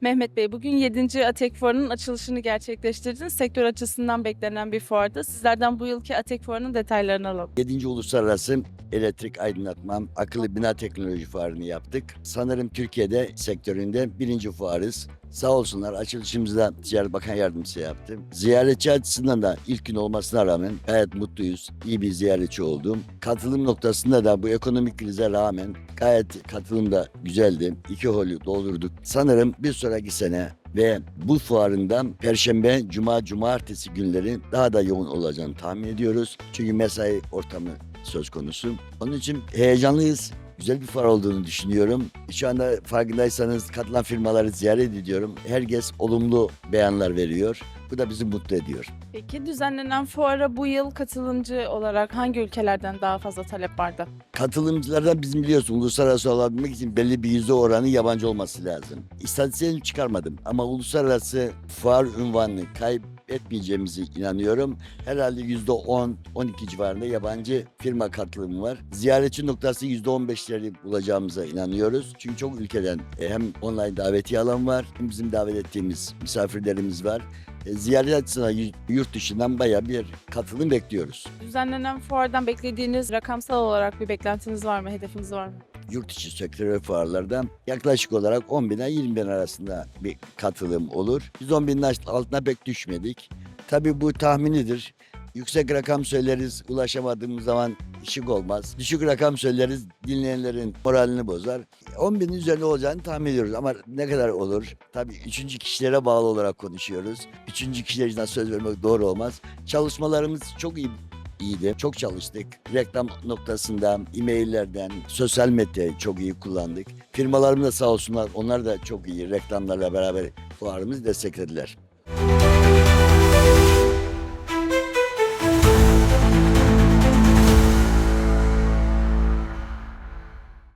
Mehmet Bey bugün 7. ATEK Fuarı'nın açılışını gerçekleştirdiniz. Sektör açısından beklenen bir fuardı. Sizlerden bu yılki ATEK Fuarı'nın detaylarını alalım. 7. Uluslararası Elektrik Aydınlatma Akıllı Bina Teknoloji Fuarı'nı yaptık. Sanırım Türkiye'de sektöründe birinci fuarız. Sağ olsunlar açılışımızda Ticaret Bakan Yardımcısı yaptı. Ziyaretçi açısından da ilk gün olmasına rağmen gayet mutluyuz. İyi bir ziyaretçi oldum. Katılım noktasında da bu ekonomik krize rağmen gayet katılım da güzeldi. İki holü doldurduk. Sanırım bir sonraki sene ve bu fuarından Perşembe, Cuma, Cumartesi günleri daha da yoğun olacağını tahmin ediyoruz. Çünkü mesai ortamı söz konusu. Onun için heyecanlıyız. Güzel bir fuar olduğunu düşünüyorum. Şu anda farkındaysanız katılan firmaları ziyaret ediyorum. Herkes olumlu beyanlar veriyor. Bu da bizi mutlu ediyor. Peki düzenlenen fuara bu yıl katılımcı olarak hangi ülkelerden daha fazla talep vardı? Katılımcılardan bizim biliyorsun uluslararası olabilmek için belli bir yüzde oranı yabancı olması lazım. İstatistiğini çıkarmadım ama uluslararası fuar unvanını kaybetmeyeceğimizi inanıyorum. Herhalde yüzde 10, 12 civarında yabancı firma katılımı var. Ziyaretçi noktası yüzde 15'leri bulacağımıza inanıyoruz. Çünkü çok ülkeden e, hem online davetiye alan var hem bizim davet ettiğimiz misafirlerimiz var. E, Ziyaret açısından yurt dışından bayağı bir katılım bekliyoruz. Düzenlenen fuardan beklediğiniz rakamsal olarak bir beklentiniz var mı? Hedefiniz var mı? yurt içi sektörel fuarlarda yaklaşık olarak 10 bin ile 20 bin arasında bir katılım olur. Biz 10 binin altına pek düşmedik. Tabii bu tahminidir. Yüksek rakam söyleriz, ulaşamadığımız zaman şık olmaz. Düşük rakam söyleriz, dinleyenlerin moralini bozar. 10 binin üzerinde olacağını tahmin ediyoruz ama ne kadar olur? Tabii üçüncü kişilere bağlı olarak konuşuyoruz. Üçüncü kişiler için söz vermek doğru olmaz. Çalışmalarımız çok iyi iyiydi. Çok çalıştık. Reklam noktasında, e-maillerden, sosyal medyayı çok iyi kullandık. Firmalarımız da sağ olsunlar onlar da çok iyi reklamlarla beraber fuarımızı desteklediler.